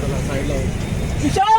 चला साईडला आगे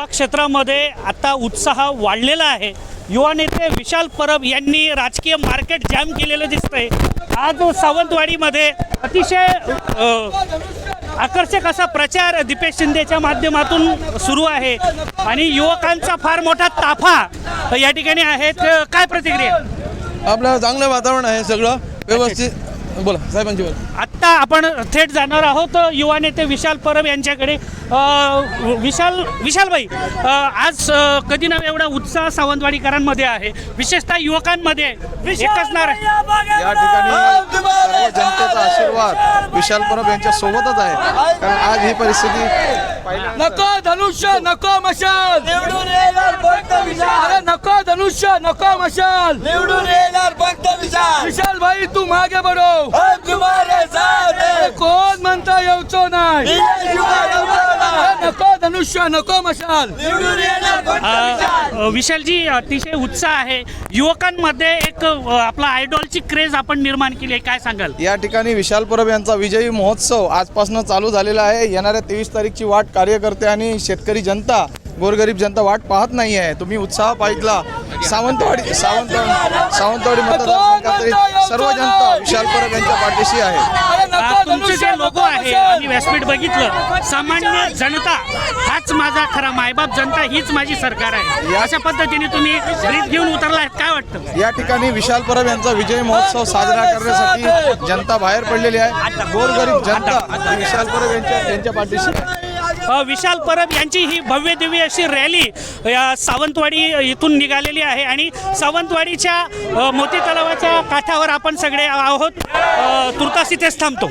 विधानसभा क्षेत्रामध्ये आता उत्साह वाढलेला आहे. युवा नेते विशाल परब यांनी राजकीय मार्केट जॅम केलेलं दिसतंय. आज सावंतवाडीमध्ये अतिशय आकर्षक असा प्रचार दीपेश शिंदेच्या माध्यमातून सुरू आहे. आणि युवकांचा फार मोठा ताफा या ठिकाणी आहे काय प्रतिक्रिया? आपलं चांगलं वातावरण आहे सगळं. व्यवस्थित बोला साहेबांची बोला आत्ता आपण थेट जाणार आहोत युवा नेते विशाल परब यांच्याकडे. विशाल विशालभाई अ, आज कधी नव्हे एवढा उत्साह सावंतवाडीकरांमध्ये आहे. विशेषतः युवकांमध्ये एकच नार या ठिकाणी जनतेचा आशीर्वाद विशाल परब यांच्या सोबतच आहे. कारण आज ही परिस्थिती नको धनुष्य नको मशाल. नको धनुष्य नको मशाल निवडून येणार फक्त विशाल. विशाल भाई तू मागे बडो हम तुम्हारे साथ हैं. कोण म्हणता येऊचो नाही? नको धनुष्य नको मशाल. निवडून येणार फक्त विशाल. अ, विशालजी अतिशय उत्साह आहे. युवकांमध्ये एक आपला आयडॉलची क्रेज आपण निर्माण केली आहे. काय सांगाल? या ठिकाणी विशाल परब यांचा विजयी महोत्सव आजपासून चालू झालेला आहे. येणाऱ्या तेवीस तारीखची वाट कार्यकर्ते आणि शेतकरी जनता गोरगरीब जनता वाट पाहत नाही आहे. तुम्ही उत्साह पाहितला सावंतवाडी सावंतवाडी सावंतवाडी मतदारसंघातली सर्व जनता विशाल परब यांच्या पाठीशी आहे. तुमचे जे लोगो नको आहे आणि व्यासपीठ बघितलं. सामान्य जनता हाच माझा खरा मायबाप जनता हीच माझी सरकार आहे. अशा पद्धतीने तुम्ही ब्रीथ घेऊन उतरला काय वाटतं? या ठिकाणी विशाल परब यांचा विजय महोत्सव साजरा करण्यासाठी जनता बाहेर पडलेली आहे. गोरगरीब जनता विशाल परब यांच्या यांच्या पाठीशी विशाल परब यांची ही भव्य दिव्य अशी रॅली या सावंतवाडी इथून निघालेली आहे. आणि सावंतवाडीच्या मोती तलावाच्या काठावर आपण सगळे आहोत. तुर्तास इथेच थांबतो.